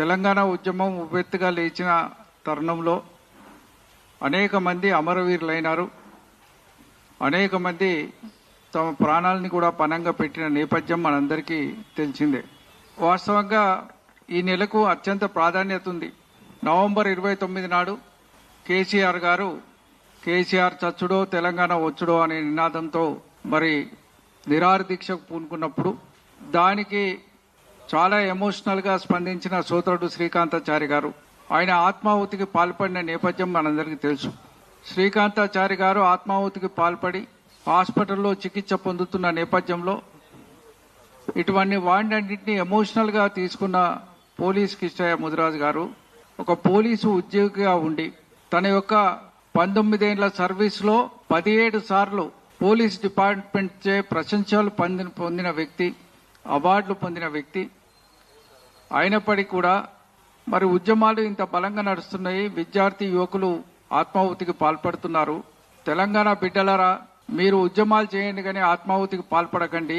తెలంగాణ ఉద్యమం ఉవ్వెత్తుగా లేచిన తరుణంలో అనేక మంది అమరవీరులైనారు. అనేక మంది తమ ప్రాణాలని కూడా పణంగా పెట్టిన నేపథ్యం మనందరికీ తెలిసిందే. వాస్తవంగా ఈ నెలకు అత్యంత ప్రాధాన్యత ఉంది. నవంబర్ ఇరవై తొమ్మిది నాడు కేసీఆర్ గారు కేసీఆర్ చచ్చుడో తెలంగాణ వచ్చుడో అనే నినాదంతో మరి నిరాహార దీక్షకు పూనుకున్నప్పుడు దానికి చాలా ఎమోషనల్గా స్పందించిన సోదరుడు శ్రీకాంతాచారి గారు. ఆయన ఆత్మాహుతికి పాల్పడిన నేపథ్యం మనందరికీ తెలుసు. శ్రీకాంతాచారి గారు ఆత్మాహుతికి పాల్పడి హాస్పిటల్లో చికిత్స పొందుతున్న నేపథ్యంలో ఇటువంటి వాడినన్నింటినీ ఎమోషనల్గా తీసుకున్న పోలీస్ కిష్టయ్య ముదిరాజు గారు ఒక పోలీసు ఉద్యోగిగా ఉండి తన యొక్క పంతొమ్మిదేళ్ళ సర్వీస్లో పదిహేడు సార్లు పోలీస్ డిపార్ట్మెంట్ చే ప్రశంసలు పొందిన పొందిన వ్యక్తి అవార్డులు పొందిన వ్యక్తి అయినప్పటికీ కూడా మరి ఉద్యమాలు ఇంత బలంగా నడుస్తున్నాయి. విద్యార్థి యువకులు ఆత్మాహుతికి పాల్పడుతున్నారు. తెలంగాణ బిడ్డలరా మీరు ఉద్యమాలు చేయండి కానీ ఆత్మాహుతికి పాల్పడకండి.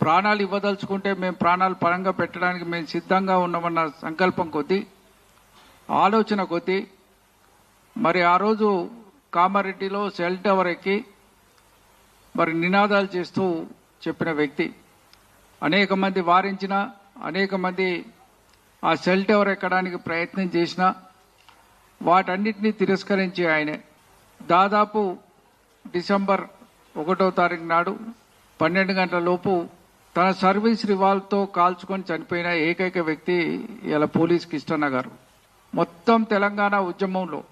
ప్రాణాలు ఇవ్వదలుచుకుంటే మేము ప్రాణాలు పరంగా పెట్టడానికి మేము సిద్ధంగా ఉన్నామన్న సంకల్పం కొద్దీ ఆలోచన కొద్దీ మరి ఆ రోజు కామారెడ్డిలో సెల్ టవర్ ఎక్కి మరి నినాదాలు చేస్తూ చెప్పిన వ్యక్తి అనేక మంది వారించిన అనేక మంది ఆ సెల్ టవర్ ఎక్కడానికి ప్రయత్నం చేసిన వాటన్నిటినీ తిరస్కరించి ఆయనే. దాదాపు డిసెంబర్ ఒకటో తారీఖు నాడు పన్నెండు గంటల లోపు తన సర్వీస్ రివాల్వ్తో కాల్చుకొని చనిపోయిన ఏకైక వ్యక్తి ఇలా పోలీస్ కిష్టన్న గారు. మొత్తం తెలంగాణ ఉద్యమంలో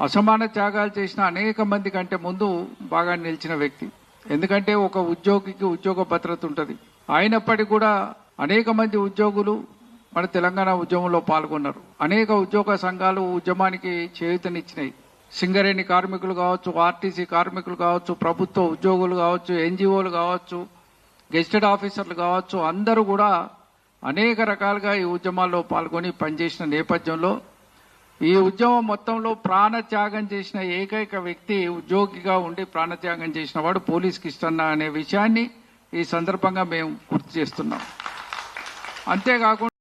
అసమాన త్యాగాలు చేసిన అనేక మంది కంటే ముందు బాగా నిలిచిన వ్యక్తి. ఎందుకంటే ఒక ఉద్యోగికి ఉద్యోగ భద్రత ఉంటుంది. అయినప్పటికీ కూడా అనేక మంది ఉద్యోగులు మన తెలంగాణ ఉద్యమంలో పాల్గొన్నారు. అనేక ఉద్యోగ సంఘాలు ఉద్యమానికి చేయూతనిచ్చినాయి. సింగరేణి కార్మికులు కావచ్చు ఆర్టీసీ కార్మికులు కావచ్చు ప్రభుత్వ ఉద్యోగులు కావచ్చు ఎన్జిఓలు కావచ్చు గెజిటెడ్ ఆఫీసర్లు కావచ్చు అందరూ కూడా అనేక రకాలుగా ఈ ఉద్యమాల్లో పాల్గొని పనిచేసిన నేపథ్యంలో ఈ ఉద్యమం మొత్తంలో ప్రాణత్యాగం చేసిన ఏకైక వ్యక్తి ఉద్యోగిగా ఉండి ప్రాణత్యాగం చేసిన వాడు పోలీస్ కిష్టన్న అనే విషయాన్ని ఈ సందర్భంగా మేము గుర్తు చేస్తున్నాం. అంతేకాకుండా